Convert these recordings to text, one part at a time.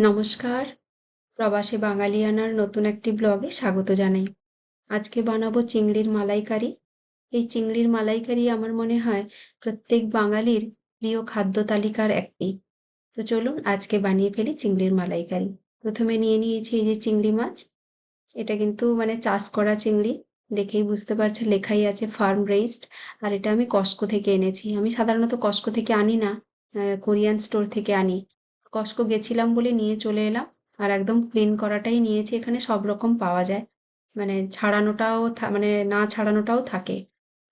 নমস্কার। প্রবাসী বাঙালিয়ানার নতুন একটি ব্লগে স্বাগত জানাই। আজকে বানাবো চিংড়ির মালাইকারি। এই চিংড়ির মালাইকারি আমার মনে হয় প্রত্যেক বাঙালির প্রিয় খাদ্য তালিকার একটি। তো চলুন আজকে বানিয়ে ফেলি চিংড়ির মালাইকারি। প্রথমে নিয়ে নিয়েছি এই যে চিংড়ি মাছ। এটা কিন্তু মানে চাষ করা চিংড়ি। দেখেই বুঝতে পারছে লেখাই আছে ফার্ম রেইসড। আর এটা আমি কস্কো থেকে এনেছি। আমি সাধারণত কস্কো থেকে আনি না কোরিয়ান স্টোর থেকে আনি। কস্কো গেছিলাম বলে নিয়ে চলে এলাম। আর একদম ক্লিন করাটাই নিয়েছি। এখানে সব রকম পাওয়া যায়। মানে ছাড়ানোটাও মানে না ছাড়ানোটাও থাকে।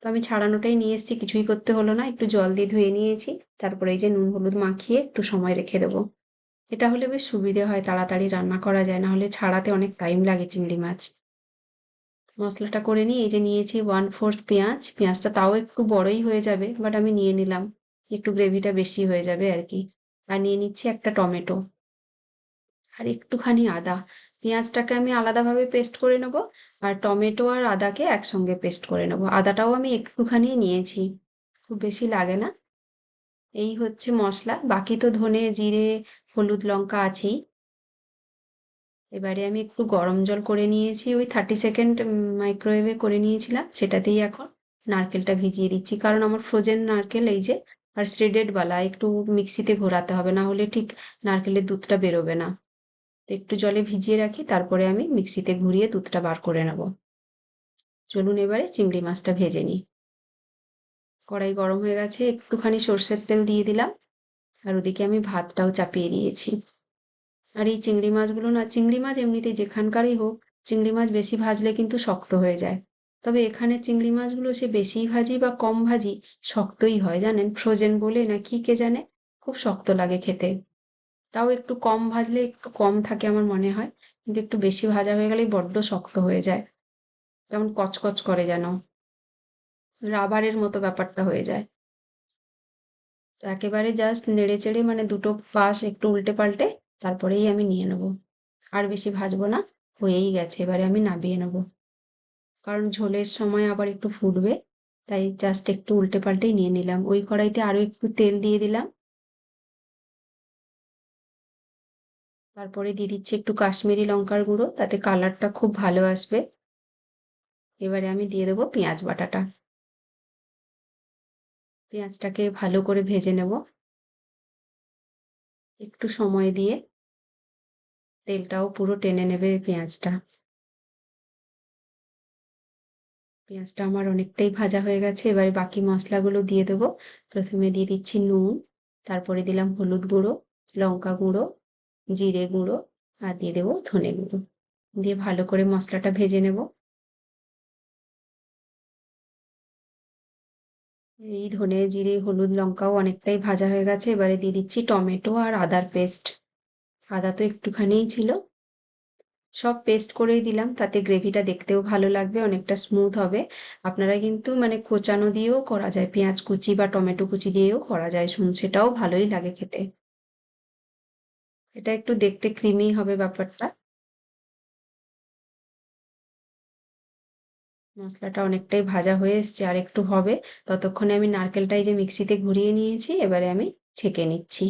তো আমি ছাড়ানোটাই নিয়ে এসেছি। কিছুই করতে হলো না। একটু জল দিয়ে ধুয়ে নিয়েছি। তারপরে এই যে নুন হলুদ মাখিয়ে একটু সময় রেখে দেবো। এটা হলে বেশ সুবিধে হয়। তাড়াতাড়ি রান্না করা যায়। না হলে ছাড়াতে অনেক টাইম লাগে চিংড়ি মাছ। মশলাটা করে নিই এই যে নিয়েছি ওয়ান ফোর্থ পেঁয়াজ। পেঁয়াজটা তাও একটু বড়ই হয়ে যাবে বাট আমি নিয়ে নিলাম। একটু গ্রেভিটা বেশি হয়ে যাবে আর কি। আর নিয়ে নিচ্ছি একটা টমেটো। আর একটুখানি আদা। পেঁয়াজটাকে আমি আলাদাভাবে পেস্ট করে নেব আর টমেটো আর আদাকে একসঙ্গে পেস্ট করে নেব। আদাটাও আমি একটুখানি নিয়েছি, খুব বেশি লাগে না। এই হচ্ছে মশলা। বাকি তো ধনে, জিরে, হলুদ, লঙ্কা আছেই। এবারে আমি একটু গরম জল করে নিয়েছি। ওই থার্টি সেকেন্ড মাইক্রোওয়েভে করে নিয়েছিলাম। সেটাতেই এখন নারকেলটা ভিজিয়ে দিচ্ছি। কারণ আমার ফ্রোজেন নারকেল, এই যে আর শ্রেডেড বালা, একটু মিক্সিতে ঘোরাতে হবে, না হলে ঠিক নারকেলের দুধটা বেরোবে না। একটু জলে ভিজিয়ে রাখি, তারপরে আমি মিক্সিতে ঘুরিয়ে দুধটা বার করে নেব। চলুন এবারে চিংড়ি মাছটা ভেজে নিই। কড়াই গরম হয়ে গেছে, একটুখানি সর্ষের তেল দিয়ে দিলাম, আর ওদিকে আমি ভাতটাও চাপিয়ে দিয়েছি। আর এই চিংড়ি মাছগুলো না, চিংড়ি মাছ এমনিতে যেখানকারই হোক, চিংড়ি মাছ বেশি ভাজলে কিন্তু শক্ত হয়ে যায়। তবে এখানে চিংড়ি মাছগুলো সে বেশি ভাজি বা কম ভাজি শক্তই হয়, জানেন? ফ্রোজেন বলে না কি কে জানে? খুব শক্ত লাগে খেতে। তাও একটু কম ভাজলে একটু কম থাকে আমার মনে হয়। কিন্তু একটু বেশি ভাজা হয়ে গেলেই বড্ড শক্ত হয়ে যায়। যেমন কচকচ করে যেন। রাবারের মতো ব্যাপারটা হয়ে যায়। একেবারে জাস্ট নেড়ে চেড়ে মানে দুটো পাশ একটু উল্টে পাল্টে তারপরেই আমি নিয়ে নেব। আর বেশি ভাজবো না, হয়েই গেছে। এবারে আমি নাবিয়ে নেব। কারণ ঝোলের সময় আবার একটু ফুটবে, তাই জাস্ট একটু উল্টে পাল্টেই নিয়ে নিলাম। ওই কড়াইতে আরও একটু তেল দিয়ে দিলাম। তারপরে দিয়ে দিচ্ছি একটু কাশ্মীরি লঙ্কার গুঁড়ো, তাতে কালারটা খুব ভালো আসবে। এবারে আমি দিয়ে দেবো পেঁয়াজ বাটাটা। পেঁয়াজটাকে ভালো করে ভেজে নেব। একটু সময় দিয়ে তেলটাও পুরো টেনে নেবে পেঁয়াজটা। পেঁয়াজটা আমার অনেকটাই ভাজা হয়ে গেছে। এবারে বাকি মশলাগুলো দিয়ে দেবো। প্রথমে দিয়ে দিচ্ছি নুন, তারপরে দিলাম হলুদ গুঁড়ো, লঙ্কা গুঁড়ো, জিরে গুঁড়ো আর দিয়ে দেবো ধনে গুঁড়ো। দিয়ে ভালো করে মশলাটা ভেজে নেব। এই ধনে, জিরে, হলুদ, লঙ্কাও অনেকটাই ভাজা হয়ে গেছে। এবারে দিয়ে দিচ্ছি টমেটো আর আদার পেস্ট। আদা তো একটুখানিই ছিল। সব পেস্ট করেই দিলাম, তাতে গ্রেভিটা দেখতেও ভালো লাগবে, অনেকটা স্মুথ হবে। আপনারা কিন্তু মানে কোচানো দিয়েও করা যায়, পেঁয়াজ কুচি বা টমেটো কুচি দিয়েও করা যায় শুন সেটাও ভালোই লাগে খেতে। এটা একটু দেখতে ক্রিমি হবে ব্যাপারটা। মশলাটা অনেকটাই ভাজা হয়ে এসছে, আর একটু হবে। ততক্ষণে আমি নারকেলটাই যে মিক্সিতে ঘুরিয়ে নিয়েছি, এবারে আমি ছেঁকে নিচ্ছি।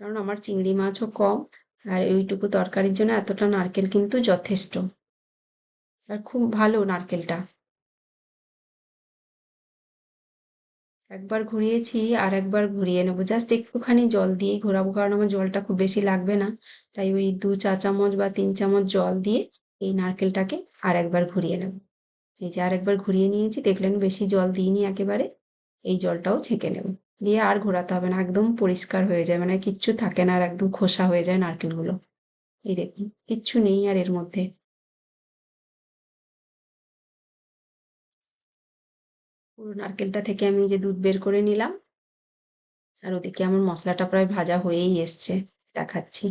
কারণ আমার চিংড়ি মাছও কম আর ওইটুকু তরকারির জন্য এতটা নারকেল কিন্তু যথেষ্ট। আর খুব ভালো নারকেলটা। একবার ঘুরিয়েছি আর একবার ঘুরিয়ে নেব। জাস্ট একটুখানি জল দিয়ে ঘোরাবো কারণ আমার জলটা খুব বেশি লাগবে না। তাই ওই দু, চা চামচ বা তিন চামচ জল দিয়ে এই নারকেলটাকে আর একবার ঘুরিয়ে নেব। এই যে আর একবার ঘুরিয়ে নিয়েছি, দেখলেন বেশি জল দিইনি একেবারে। এই জলটাও ছেঁকে নেব। দিয়ে আর ঘোরাতে হবে না, একদম পরিষ্কার হয়ে যায়। মানে কিচ্ছু থাকে না আর একদম খোসা হয়ে যায় নারকেলগুলো। এই দেখুন, কিচ্ছু নেই আর এর মধ্যে। পুরো নারকেলটা থেকে আমি যে দুধ বের করে নিলাম, আর ওদিকে আমার মশলাটা প্রায় ভাজা হয়েই এসছে, দেখাচ্ছি।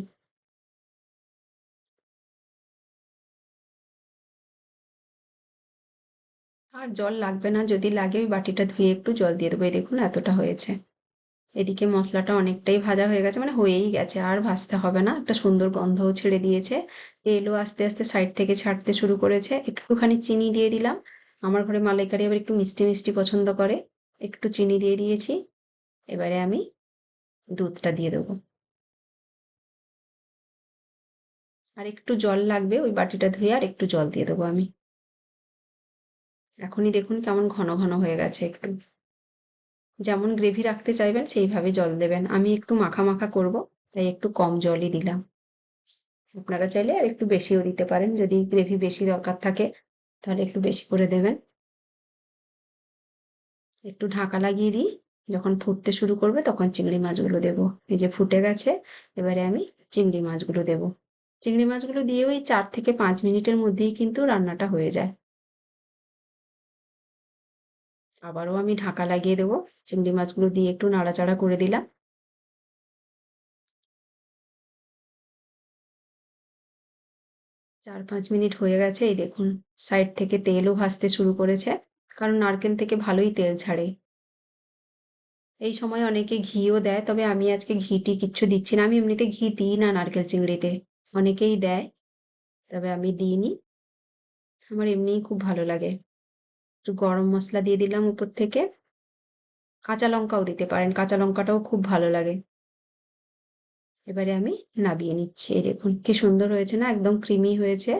আর জল লাগবে না, যদি লাগে ওই বাটিটা ধুয়ে একটু জল দিয়ে দেবো। এই দেখুন এতটা হয়েছে। এদিকে মশলাটা অনেকটাই ভাজা হয়ে গেছে মানে হয়েই গেছে, আর ভাজতে হবে না। একটা সুন্দর গন্ধও ছেড়ে দিয়েছে। তেলও আস্তে আস্তে সাইড থেকে ছাড়তে শুরু করেছে। একটুখানি চিনি দিয়ে দিলাম। আমার ঘরে মালাইকারি আবার একটু মিষ্টি মিষ্টি পছন্দ করে। একটু চিনি দিয়ে দিয়েছি। এবারে আমি দুধটা দিয়ে দেবো। আর একটু জল লাগবে, ওই বাটিটা ধুয়ে আর একটু জল দিয়ে দেবো আমি। এখনই দেখুন কেমন ঘন ঘন হয়ে গেছে একটু। যেমন গ্রেভি রাখতে চাইবেন, সেইভাবে জল দেবেন। আমি একটু মাখা মাখা করব, তাই একটু কম জলই দিলাম। আপনারা চাইলে আর একটু বেশিও দিতে পারেন, যদি গ্রেভি বেশি দরকার থাকে, তাহলে একটু বেশি করে দেবেন। একটু ঢাকা লাগিয়ে দিই, যখন ফুটতে শুরু করবে তখন চিংড়ি মাছগুলো দেবো। এই যে ফুটে গেছে, এবারে আমি চিংড়ি মাছগুলো দেব। চিংড়ি মাছগুলো দিয়ে ওই চার থেকে পাঁচ মিনিটের মধ্যেই কিন্তু রান্নাটা হয়ে যায়। আবারও আমি ঢাকা লাগিয়ে দেবো। চিংড়ি মাছগুলো দিয়ে একটু নাড়াচাড়া করে দিলাম। চার পাঁচ মিনিট হয়ে গেছে, এই দেখুন, সাইড থেকে তেলও ভাসতে শুরু করেছে, কারণ নারকেল থেকে ভালোই তেল ছাড়ে। এই সময় অনেকে ঘিও দেয়, তবে আমি আজকে ঘিটি কিচ্ছু দিচ্ছি না, আমি এমনিতে ঘি দিই না নারকেল চিংড়িতে, অনেকেই দেয়, তবে আমি দিইনি। আমার এমনিই খুব ভালো লাগে। একটু গরম মশলা দিয়ে দিলাম উপর থেকে। কাঁচা লঙ্কাও দিতে পারেন, কাঁচা লঙ্কাটাও খুব ভালো লাগে। এবারে আমি নাবিয়ে নিচ্ছি, এই দেখুন কি সুন্দর হয়েছে না, একদম ক্রিমি হয়েছে।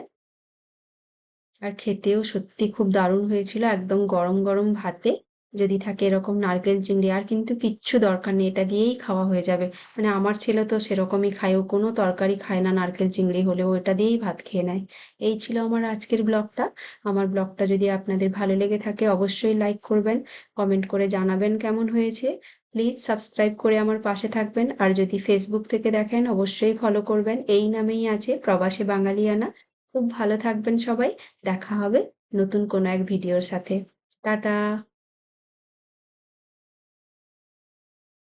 আর খেতেও সত্যি খুব দারুণ হয়েছিল, একদম গরম গরম ভাতে। যদি থাকে এরকম নারকেল চিংড়ি, আর কিন্তু কিচ্ছু দরকার নেই, এটা দিয়েই খাওয়া হয়ে যাবে। মানে আমার ছেলে তো সেরকমই খায়, ও কোনো তরকারি খায় না নারকেল চিংড়ি হলেও এটা দিয়েই ভাত খেয়ে নেয়। এই ছিল আমার আজকের ব্লগটা। আমার ব্লগটা যদি আপনাদের ভালো লেগে থাকে, অবশ্যই লাইক করবেন, কমেন্ট করে জানাবেন কেমন হয়েছে। প্লিজ সাবস্ক্রাইব করে আমার পাশে থাকবেন, আর যদি ফেসবুক থেকে দেখেন, অবশ্যই ফলো করবেন। এই নামেই আছে প্রবাসী বাঙালিয়ানা। খুব ভালো থাকবেন সবাই। দেখা হবে নতুন কোনো এক ভিডিওর সাথে। টাটা!